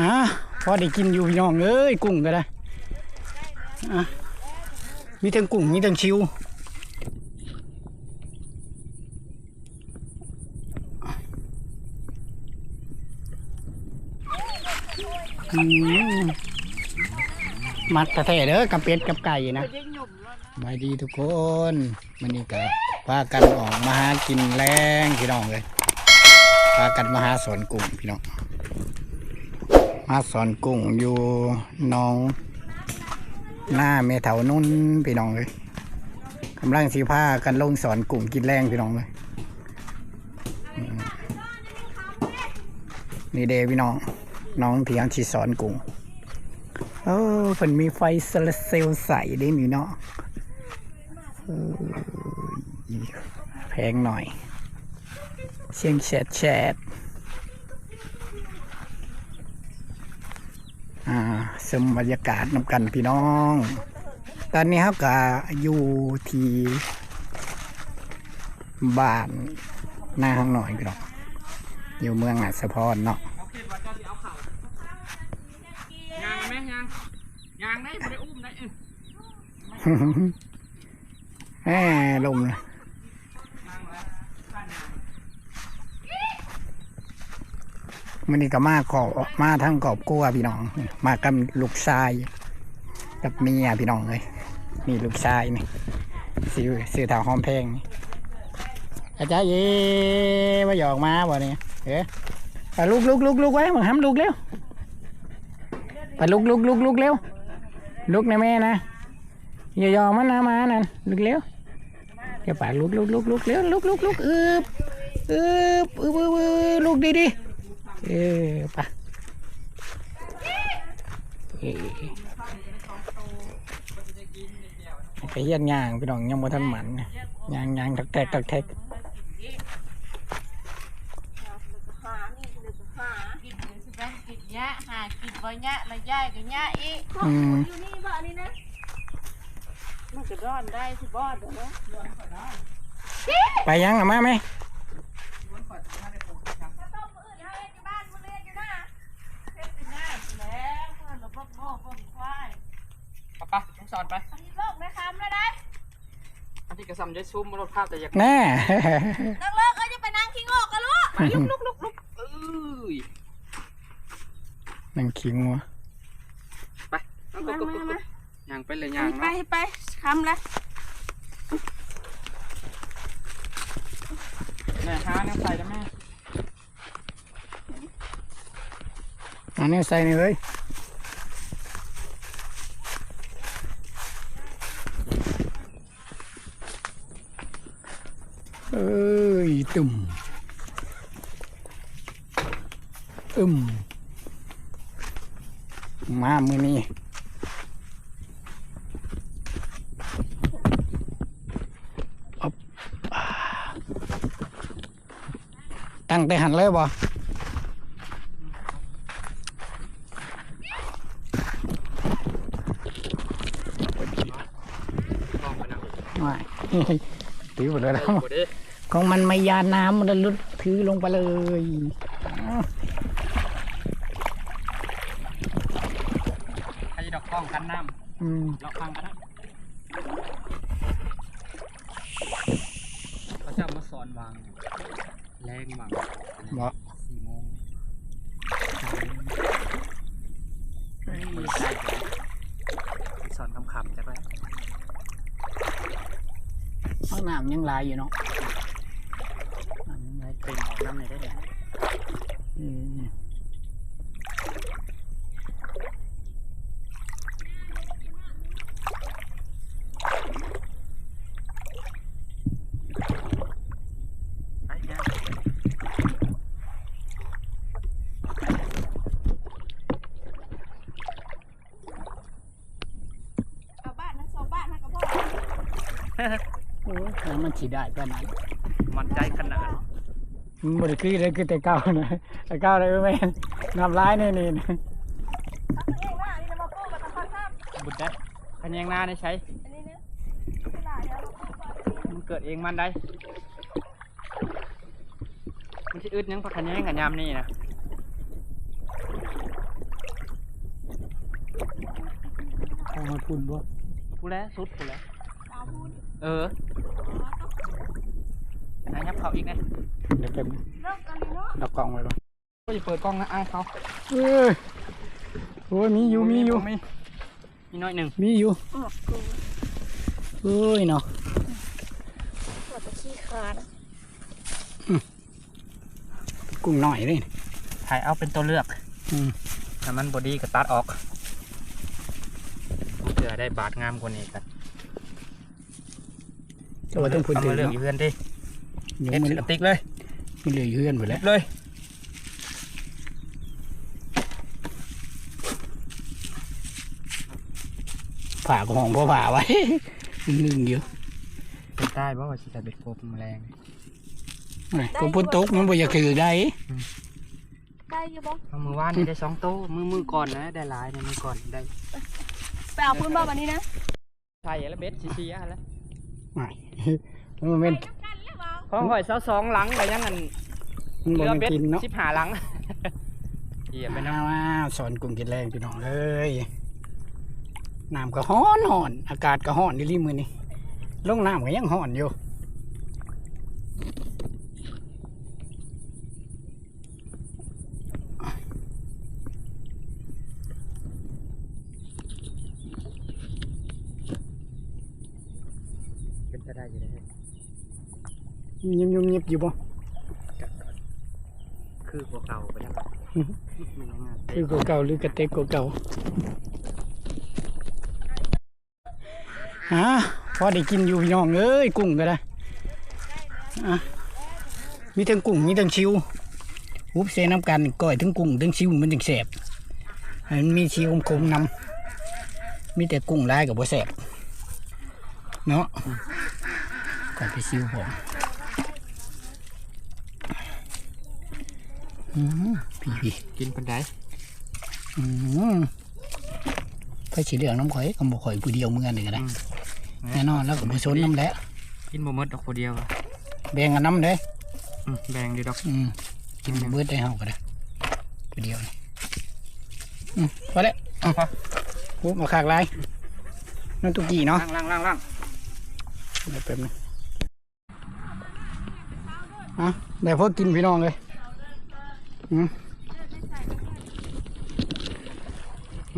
ฮะพอได้กินอยู่พี่น้องเอ้ยกุ้งก็ได้อะมีทั้งกุ้งมีทั้งชิวมัดกระแทเด้อกับเป็ดกับไก่นะสบายดีทุกคนมันนี่ก็พากันออกมาหากินแรงพี่น้องเลยพากันมาหาสอนกุ้งพี่น้อง มาสอนกุ้งอยู่น้องหน้าเมถานุ่นพี่น้องเลยกำลังสีผ้ากันลงสอนกุ้งกินแรงพี่น้องเลยนี่เดพี่น้อง น้องเพียงที่สอนกุ้งเออเพิ่นมีไฟโซลาเซลล์ใส่ได้มีเนาะแพงหน่อย เชียงแชดแชดอ่า สมบรรยากาศนำกันพี่น้อง ตอนนี้เขาก็อยู่ที่บ้านหน้าห้างหน่อยพี่น้องอยู่เมืองอัศพรเนาะเอาคิดว่าเจ้าสิเอาเข่ายางไหมยางยางได้ไม่ได้อุ้มได้เออแหมลมเลย ยางแล้วบ้านยาง มันนี่ก็มาขอมาทั้งกอบกลัวพี่น้อง มากับลูกชาย กับเมียพี่น้องเลยนี่ลูกชายนี่ซื้อซื้อถาวหอมแพงนี่อาจารย์เย่มาหยอกมาบ่เนี่ยเอ๊ะไปลุกลุกลุกลุกไว้มึงห้ามลุกเร็วไปลุกลุกลุกลุกเร็วลุกนะแม่นะอย่าหยอกมันนะมานั่นลุกเร็วเดี๋ยวปาลุกลุกลุกลุกเร็วลุกลุกลุกอึบอึบอึบอึบอึบลุกดีดีๆ เออไปเออไปเฮียนย่างพี่น้องยังบ่ทันหมันนะย่างย่างตักแทกตักแทกหานี่เลยหากินเดี๋ยวสิไปกินยะหากินบ่ยะแล้วยายก็ยะอีกอืมอยู่นี่บ่นี่นะมันก็ร้อนได้สิบ่เด้อเนาะไปยังหรือมาไหม ต้มมื้อเฮาเฮ็ดอยู่บ้านมื้อเรียนอยู่นะเฮ็ดเป็นหน้าแล้วเพิ่นระบบโง่เพิ่นควาย ปะปะต้ องสอนไปอันนี้โลกนะคำแล้วได้อันที่กระซำจะซุ่มรถภาพแต่อยากแน่นักเลิกเอ้ยจะไปนั่งขี้งอกกันลูกลุกลุกลุกลุกเอ้ยนั่งขิงวัวไปเอากมาบกบกมาบมาย่างไปเลยย่างไปเนาะไปคำละแม่หาน้ำใส่แล้วแม่อันนี้ใส่นี่เลย อ้ยตุ่มอึมมามือนี้อ๊อบอ่าตั้งแต่หันเลยบ่ลองไปนะไม่ถือหมดเลยแล้วโอ้เด้ ของมันไม่ยาน้ำมันเลยลุดถือลงไปเลยใครจะดอกกล้องกันน้อืมำเราฟังกันนะเขาจะเอามาสอนวาง แรงวางบอกสี่โมงไม่ใช่สอนคำๆจะไปห้องน้ำยังลายอยู่เนาะอันนี้ไงเป็ นออกน้ำไหนได้เลยอืมไปย่างเอาบ้านนะสองบ้านนะกับพ่อโอ้ยแล้วมันฉีดได้แค่นั้นมันใจขนาดมัน บริคือเลยคือแต่เก่านะแต่เก่าเลยแม่นนัร้ายนี่นี่บุตรได้ขันยังหน้าได้ใช้มันเกิดเองมันได้มันจะอึดยังผักขันยังกันยามนี่นะเอามาพูนบ่พูดแล้วสุดพูดแล้วเออจะไหนยับเขาอีกไง เดี๋ยวเต็มเลิกกันเลยเนาะดอกกล่องไว้ก่อนก็จะเปิดกล้องนะอายเขาเอ้ยโอ้ยมีอยู่มีอยู่ มีมีน้อยหนึ่งมีอยู่ออกกูเอ้ยเนาะปวดตะขี้ขาดกุ้งหน่อยเลยถ่ายเอาเป็นตัวเลือกอืมถ้ามันบอดี้ก็ตัดออกเพื่อได้บาทงามกว่านี้กันแต่ว่าต้องพูดเอาถึงมาเลือกเนาะอยู่เพื่อนดิยังเอ็ดมันกระติกเลย มันเหลืออยู่เพื่อนหมดเล็แล้วบเลยผ่าก็ห้องพ่อผ่าไว้หนึ่งอยู่เป็นใต้บ่ว่าสิแต่เบ็ดโคบแมลงก็พุ่นตกมันบ่อยากถือได้ได้อยู่บ่เอามือว่านนี่ได้สองโต๊ะมือมือก่อนนะได้หลายในมือก่อนได้ไปเอาพื้นบ่วันนี้นะใช่แล้วเบ็ดชีชีอะแล้วไม่มันเป็น ของข่อยเสาสองหลังไปยังงันมันบ่เรือเป็นเบ็ดกินเนาะสิบหาหลังเหยียบไปนะมาว่าสอนกุ้งกินแรงพี่น้องเอ้ยน้ำก็ฮ้อนฮ้อน อากาศก็ฮ้อนดิลี่มือนี่ลงน้ำก็ยังฮ้อนอยู่ เป็นไปได้อยู่ได้ ยิบยิบยิบอยู่บ่คือพวกเก่าไปแล้วอือฮึมันยังไงคือกว่าเก่าหรือกระเตกกว่าเก่าฮะพอได้กินอยู่พี่น้องเอ้ยกุ้งก็ได้อะมีทั้งกุ้งมีทั้งชิวหุบเซน้ำกันก้อยทั้งกุ้งทั้งชิวมันจึงแสบให้มันมีชิวคมๆนำมีแต่กุ้งลายกับบ่แสบเนาะก่อนไปชิวผมอืม พี่พี่กินปันไดอืมไปสีเหลืองน้ำข่อยก็บอกข่อยผู้เดียวเหมือนกันเลยก็ได้แน่นอนแล้วก็ผู้ชนน้ำแหละกินบ่หมดดอกคนเดียวอะแบ่งกันน้ำเด้อืมแบ่งดีดอกอืมกินเบิดได้เฮาก็ได้ผู้เดียวนี่อืมพอแล้วเอาพอโอ้มาขากลายนั่นตุกี้เนาะล่างล่างล่างล่างเดี๋ยวแป๊บนึงอะได้พอกินพี่น้องเลย อืม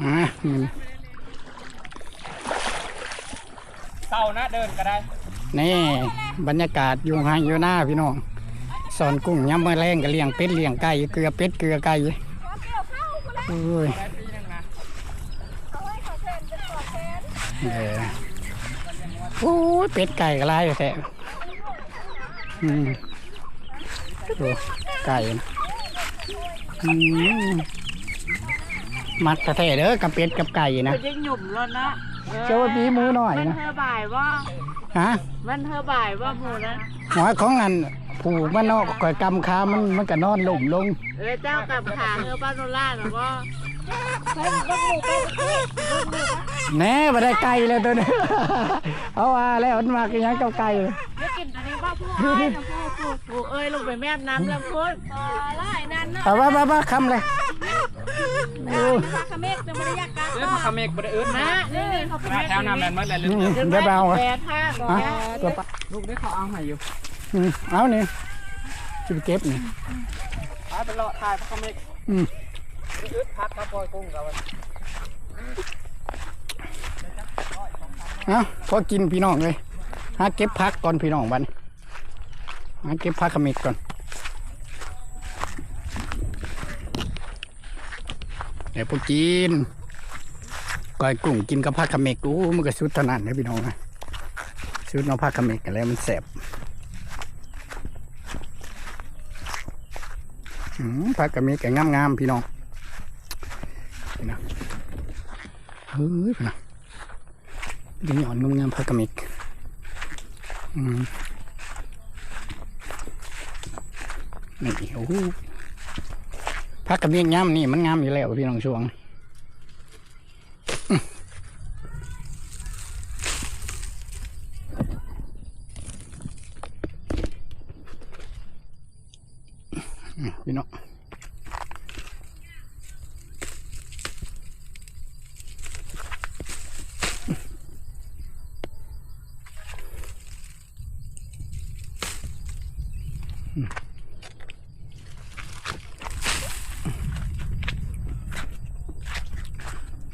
อะอืมเต้านะเดินก็ได้ นี่ บรรยากาศอยู่ให้อยู่หน้าพี่น้องสอนกุ้งยำมะแรงกับเลี้ยงเป็ดเลี้ยงไก่เกลือเป็ดเกลือไก่โอ้ยได้ปีหนึงนะเออโอ้ยเป็ดไก่ก็ไล่แท้อืมดูไก่นะอื มมัดกระแทเด้อกับเป็ดกับไก่นะมันยังหยุ่มแล้วนะเจ้าว่าปีมือหน่อยมันนะเธอบ่ายว่าฮะมันเธอบ่ายว่าหมูนะหอยของอันผูกมันเนอกก่อยกำคามันมันก็นอนหล่มลงเออเจ้ากับขาเธอบ้านโนล่าหรือว่าเฮ้ยบ้านหมูบ้านหมูบ้านหมูแหน่มาได้ไก่เลยตัวนี้เอาว่าแล้วมันมากินยังกับไก่เลยไม่กินอันนี้บ้าพ่อไอ้นะพ่อปลู กูเอ้ยลงไปแม่น้ำแลำพูนไล่นั่นเนาะเอาว่าว่าว่าคำเลยโอ้ยพาคาเมกจะไม่ได้ยากกันเดินมาคาเมกบ่ได้อื่นนะนะนี่ยเขามาแถวน้ำแมนเมื่อไรลือืมเดี๋ยวไปเอาแปดห้าก่อนลูกได้เขาเอาให้อยู่อืมเอานี่จะไปเก็บนี่พายไปเลาะถ่ายพระคาเมกอืมอึดพัดกับปล่อยกุ้งกับเอาพอกินพี่น้องเลยหาเก็บพักก่อนพี่น้องบัน หาเก็บพักขมิดก่อน เดี๋ยวพอกินก้อยกุ้งกินกับผักขมิกอู้มันก็สุดเท่านั้นะพี่น้องนะสุดน้องผักขมิกกันแล้วมันแสบผักขมิกก็งามๆพี่น้องนะเฮ้ยพี่น้องดีอ่อนงามๆผักขมิกอืม นี่โอ้โหผักขมิกงามนี่มันงามอยู่แล้วพี่น้องช่วงพี่น้อง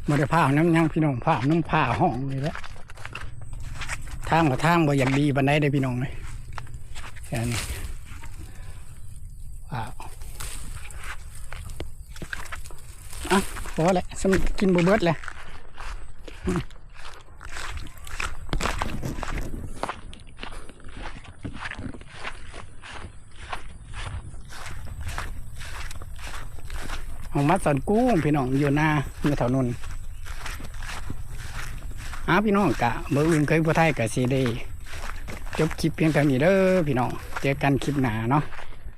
บ่ได้ผ้าน้ำยังพี่น้องผ้าน้ำผ้าห้องนี่แหละทางกับทางบ่อย่างดีบันไดเด้พี่น้องเลยแค่นี้ว้าวอะพอแหละสมกินบเบิดเลยอืมเอามาสอนกุ้งพี่น้องอยู่หน้าอยู่แถวนนอ้าพี่น้องกะเบออื่นเคยผู้ไทยกะสีได้จบคลิปเพียงเท่านี้เด้อพี่น้อง เจอกันคลิปหน้าเนาะ